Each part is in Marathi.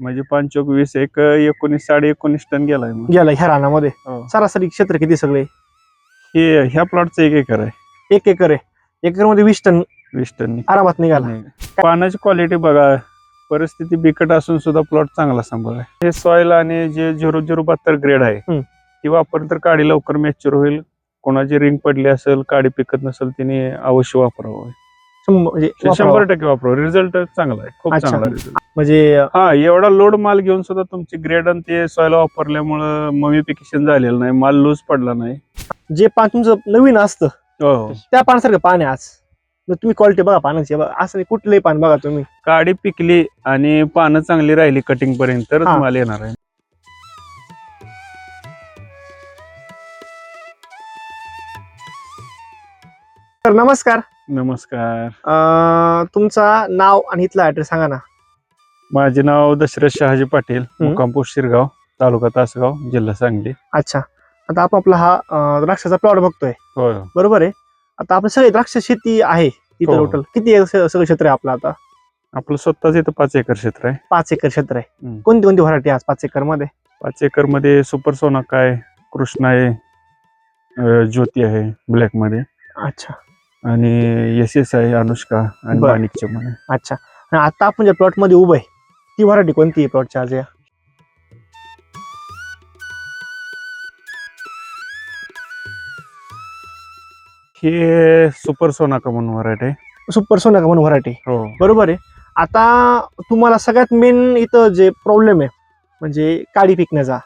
म्हणजे पंचोक वीस एक एकोणीस साडे एकोणीस टन गेलाय मग. गेला ह्या रानामध्ये. हो. सरासरी क्षेत्र किती सगळे? हे ह्या प्लॉटचं एक एकर आहे. एक एकर आहे. एकरमध्ये वीस टन वीस टन आरामात निघाला. पानाची क्वालिटी बघा. परिस्थिती बिकट असून सुद्धा प्लॉट चांगला सांभाळ. हे सॉइल आणि जे झिरो झिरो बहात्तर ग्रेड आहे हम्म. ती वापरलं तर काडी लवकर मॅच्युअर होईल. कोणाची रिंग पडली असेल काडी पिकत नसेल तिने अवश्य वापरावं. शंभर- म्हणजे वापरावा. टक्के वापरावं. रिझल्ट चांगला आहे. खूप अच्छा. चांगला रिझल्ट म्हणजे हा एवढा लोड माल घेऊन सुद्धा तुमची ग्रेड आणि ते सॉइल वापरल्यामुळं ममिफिकेशन झालेलं नाही माल लूज पडला नाही. जे पान तुमचं नवीन असतं हो. त्या पानासारखं पान आहे आज. मग तुम्ही क्वालिटी बघा पानाची बघा असं नाही कुठलंही पान बघा तुम्ही. काडी पिकली आणि पानं चांगली राहिली कटिंग पर्यंत तरच हा. माल येणार आहे. तर नमस्कार. नमस्कार. अं, तुमचा नाव आणि इथला ऍड्रेस सांगा ना. माझे नाव दशरथ शहाजी पाटील मुक्काम पोस्ट शिरगाव तालुका तासगाव जिल्हा सांगली. अच्छा. आता आपण आपला हा अं, द्राक्षाचा प्लॉट बघतोय. होय. बरोबर आहे? आता आपलं सगळी द्राक्ष शेती आहे तिथं हो. टोटल किती स- सगळं क्षेत्र आहे आपलं आता? आपलं स्वतःच इथं पाच एकर क्षेत्र आहे. पाच एकर क्षेत्र आहे. हम्म. कोणती कोणती व्हरायटी आज पाच एकरमध्ये पाच एकरमध्ये सुपर सोनाका आहे कृष्णा आहे अं, ज्योती आहे ब्लॅकमध्ये. अच्छा. आणि एस एस आहे अनुष्का आणि बरं. मध्ये. अच्छा. आणि आता आपण ज्या प्लॉटमध्ये उभं आहे ती व्हरायटी कोणती आहे प्लॉटच्या आज या? हे सुपर सोनाका म्हणून व्हरायटी आहे. सुपर सोनाका म्हणून व्हरायटी हो. बरोबर आहे. आता तुम्हाला सगळ्यात मेन इथं जे प्रॉब्लेम आहे म्हणजे काळी पिकण्याचा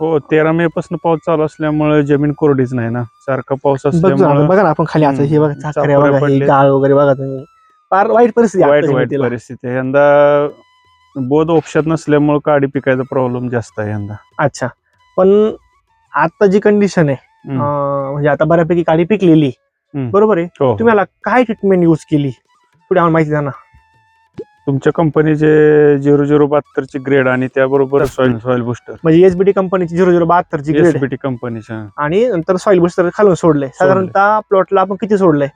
हो तेरा मे पासून पाऊस चालू असल्यामुळे जमीन कोरडीच नाही ना. सारखा पाऊस बघ ना, असल्यामुळे बघा ना आपण खाली आता हे बघा हम्म, चाकऱ्या चाकोऱ्या बघा हे पडले. गाळ वगैरे बघा तुम्ही. फार वाईट परिस्थिती आहे वाईट वाईट. परिस्थिती आहे. यंदा बोध उपशात नसल्यामुळे काडी पिकायचा प्रॉब्लेम जास्त आहे यंदा. अच्छा. पण आता जी कंडिशन आहे हम्म. म्हणजे आता बऱ्यापैकी काळी पिकलेली हम्म. बरोबर आहे? हो तुम्ही याला काय ट्रीटमेंट युज केली? पुढे आम्हाला माहिती द्या ना. तुमच्या कंपनीचे झिरो झिरो बहात्तरची ग्रेड आणि त्याबरोबर सॉइल सॉइल बुस्टर म्हणजे एसबीटी कंपनीची झिरो झिरो बहात्तरची ग्रेड एसबीटी कंपनीच्या आणि नंतर सॉइल बुस्टर खालून सोडलंय. साधारणतः प्लॉटला आपण किती सोडलंय?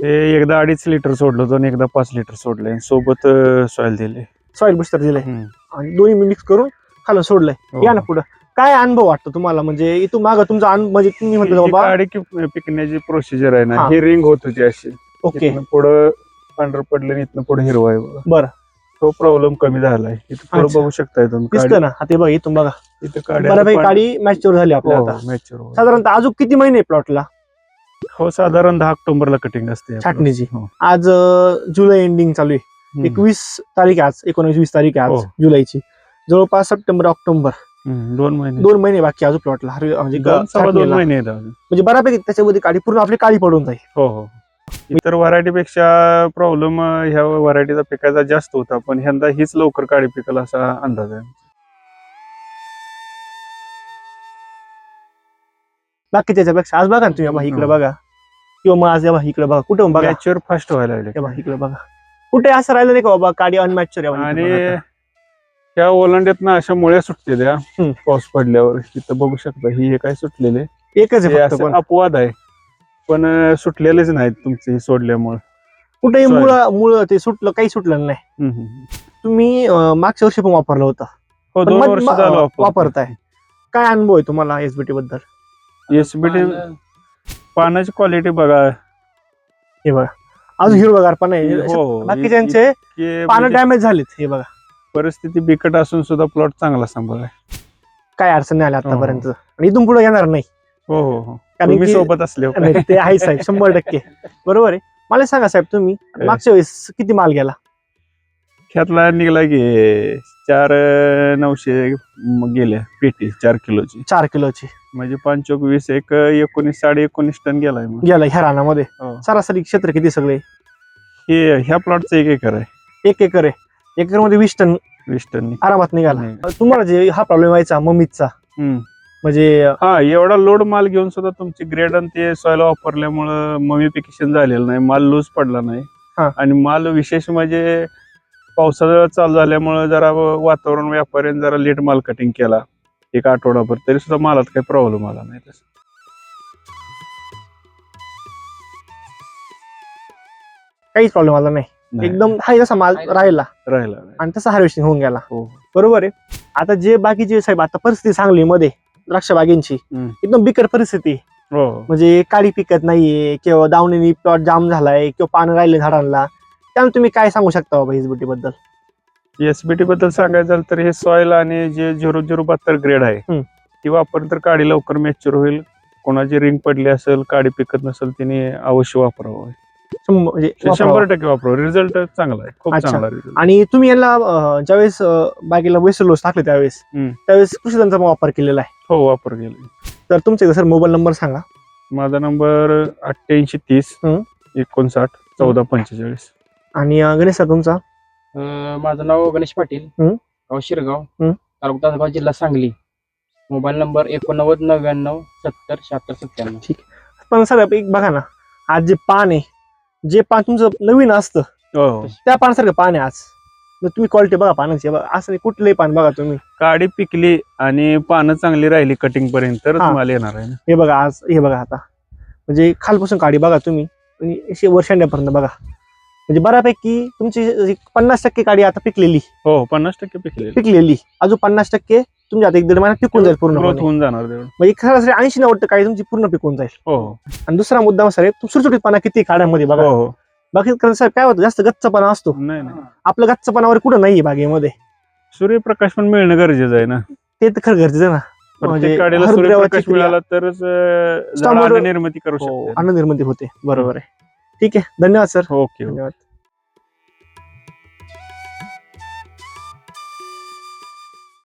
ते एकदा अडीच लिटर सोडलं होतं आणि एकदा पाच लिटर सोडलंय सोबत सॉइल दिले सॉइल बुस्टर दिलंय हम्म. आणि दोन्ही मिक्स करून खालून सोडलंय हो. या ना पुढं काय अनुभव वाटतो तुम्हाला म्हणजे इथून माग तुमचा म्हणजे तुम्ही म्हणतो बाबा पिकण्याची प्रोसिजर आहे ना हा. रिंग होत होती अशी ओके पुढं पांढरं पडलं आणि इथनं पुढे हिरवा आहे बघा. बरं. तो प्रॉब्लेम कमी झालाय इथं. बघू शकताय तुम्ही दिसतं ना ते बघा इथून बघा इथं काडी बऱ्यापैकी मॅच्युअर झाली आपल्या हो. साधारणतः अजून किती महिने प्लॉटला हो साधारण दहा ऑक्टोबरला कटिंग असते. छाटणीची हो. आज अं, जुलै एंडिंग चालू आहे हम्म. एकवीस तारीख आहे आज एकोणीस वीस तारीख आहे आज हो. जुलैची जवळपास सप्टेंबर ऑक्टोबर हम्म, दोन महिने दोन महिने बाकी आहे अजून प्लॉटला म्हणजे दोन सव्वा दोन छाटणीला. महिने आहेत अजून. म्हणजे बऱ्यापैकी त्याच्यामध्ये काळी पूर्ण आपली काळी पडून जाईल हो हो इतर व्हरायटी पेक्षा प्रॉब्लेम ह्या व्हरायटीचा पिकाचा जास्त होता पण यंदा हीच लवकर काळी पिकल असा अंदाज आहे बाकी त्याच्यापेक्षा आज बघा ना तुम्ही बघा इकडे हो. बघा. किंवा मग आज बघा इकडे बघा. कुठे बघा? फास्ट व्हायला लागले. बघा इकडे बघा. कुठे असं राहिलं नाही का बाबा काडी अनमॅच्युअर आणि त्या ओलांड्यात ना अशा मुळ्या सुटलेल्या. पाऊस पडल्यावर. तिथं बघू शकता ही हे काय सुटलेले. एकच आहे अपवाद आहे. पण सुटलेलेच नाहीत तुमचे सोडल्यामुळे. कुठेही. मुळ मुळ ते सुटलं काही सुटलं नाही. तुम्ही मागच्या वर्षी पण वापरलं होतं. हो दोन वर्ष वापरताय. काय अनुभव आहे तुम्हाला एसबीटी बद्दल? एसबीटी पानाची क्वालिटी बघा. हे बघा. अजून हिरवगार पण आहे. हो बाकीच्यांचे इतके पानं म्हणजे डॅमेज झालीत हे बघा. परिस्थिती बिकट असून सुद्धा प्लॉट चांगला सांभाळ. काय अडचण नाही आली आतापर्यंत. आणि इथून पुढे येणार नाही. हो हो हो. कारण तुम्ही की- सोबत असले हो. नाही, ते आहे साहेब शंभर टक्के. बरोबर आहे. मला सांगा साहेब तुम्ही मागच्या वेळेस किती माल गेला? ख्यातला निघला की चार अं, नऊशे म- गेल्या पेटी चार किलोची. चार किलोची. म्हणजे पंचोक वीस एक एकोणीस साडे एकोणीस टन गेलाय मग. गेला ह्या रानामध्ये. हो. सरासरी क्षेत्र किती सगळे? हे ह्या प्लॉटचं एक एकर आहे. एक एकर आहे. एकरमध्ये वीस टन वीस टन आरामात निघाला. तुम्हाला जे हा प्रॉब्लेम व्हायचा मम्मीचा म्हणजे हा एवढा लोड माल घेऊन सुद्धा तुमची ग्रेड आणि ते सॉइल वापरल्यामुळं ममिफिकेशन झालेलं नाही माल लूज पडला नाही. हा. आणि माल विशेष म्हणजे पावसाळा चालू झाल्यामुळं जरा वातावरण व्यापाऱ्याने जरा लेट माल कटिंग केला. एक आठवडाभर तरी सुद्धा मालात काही प्रॉब्लेम आला नाही तसं. काहीच प्रॉब्लेम आला नाही. नाही, एकदम हाय जसा माल राहिला. राहिला. नाही. आणि तसा हार्वेस्टिंग होऊन गेला. हो बरोबर आहे. आता जे बाकीचे साहेब आता परिस्थिती सांगली मध्ये द्राक्ष बागेंची हम्म. एकदम बिकट परिस्थिती. हो. म्हणजे काळी पिकत नाहीये किंवा दावणीनी प्लॉट जाम झालाय किंवा पानं राहिले झाडांना. त्यामुळे तुम्ही काय सांगू शकता बाबा हिजबुटी बद्दल एसबीटी बद्दल सांगायचं झालं तर हे सॉइल आणि जे झिरो झिरो बहात्तर ग्रेड आहे. ती वापरलं तर काडी लवकर मॅच्युअर होईल कोणाची रिंग पडली असेल काडी पिकत नसेल तिने अवश्य वापरावं शंभर- म्हणजे. शंभर टक्के वापरावं रिझल्ट चांगला आहे खूप. चांगला रिझल्ट आणि तुम्ही यांना अं, ज्यावेळेस बागेला वेसलोस टाकले त्यावेळेस. त्यावेळेस कृषी तंत्राचा वापर केलेला आहे हो वापर केला तर तुमचे सर मोबाईल नंबर सांगा माझा नंबर अठ्ठ्याऐंशी तीस. एकोणसाठ चौदा पंचेचाळीस आणि गणेश सर तुमचा अं, माझं नाव गणेश पाटील. हं. गाव शिरगाव. हं. तालुका तासगाव जिल्हा सांगली. मोबाईल नंबर एकोणनव्वद नव्याण्णव सत्तर शहात्तर सत्त्याण्णव. पण सर एक बघा ना आज जे पान आहे जे पान तुमचं नवीन असतं हो. त्या पानासारखं पान आहे आज. मग तुम्ही क्वालिटी बघा पानाची बघा असं नाही कुठलंही पान बघा तुम्ही. काडी पिकली आणि पानं चांगली राहिली कटिंग पर्यंत तरच हा. माल येणार आहे ना? हे बघा आज हे बघा आता. म्हणजे खालपासून काडी बघा तुम्ही आणि अशी वर्षांड्यापर्यंत बघा. म्हणजे बऱ्यापैकी तुमची पन्नास टक्के काडी आता पिकलेली. हो पन्नास टक्के पिकलेली. पिकलेली. अजून पन्नास टक्के तुमच्या आता एक दीड महिन्यात पिकून जाईल पूर्ण होऊन जाणार म्हणजे सरासरी ऐंशी नव्वद टक्के तुमची पूर्ण पिकून जाईल. हो आणि दुसरा मुद्दा सर आहे, सुटसुटीतपणा किती काड्यामध्ये बघा. हो हो. बाकी कारण साहेब काय होतं जास्त गच्चपणा असतो. नाही आपलं गच्चपणावर कुठं नाहीये बागेमध्ये. सूर्यप्रकाश पण मिळणं गरजेचं आहे ना. ते तर खरं गरजेचं आहे ना. म्हणजे. मिळाला तरच अन्ननिर्मिती करू हो, शकते. अन्न निर्मिती होते. बरोबर आहे. ठीक आहे. धन्यवाद सर. ओके धन्यवाद.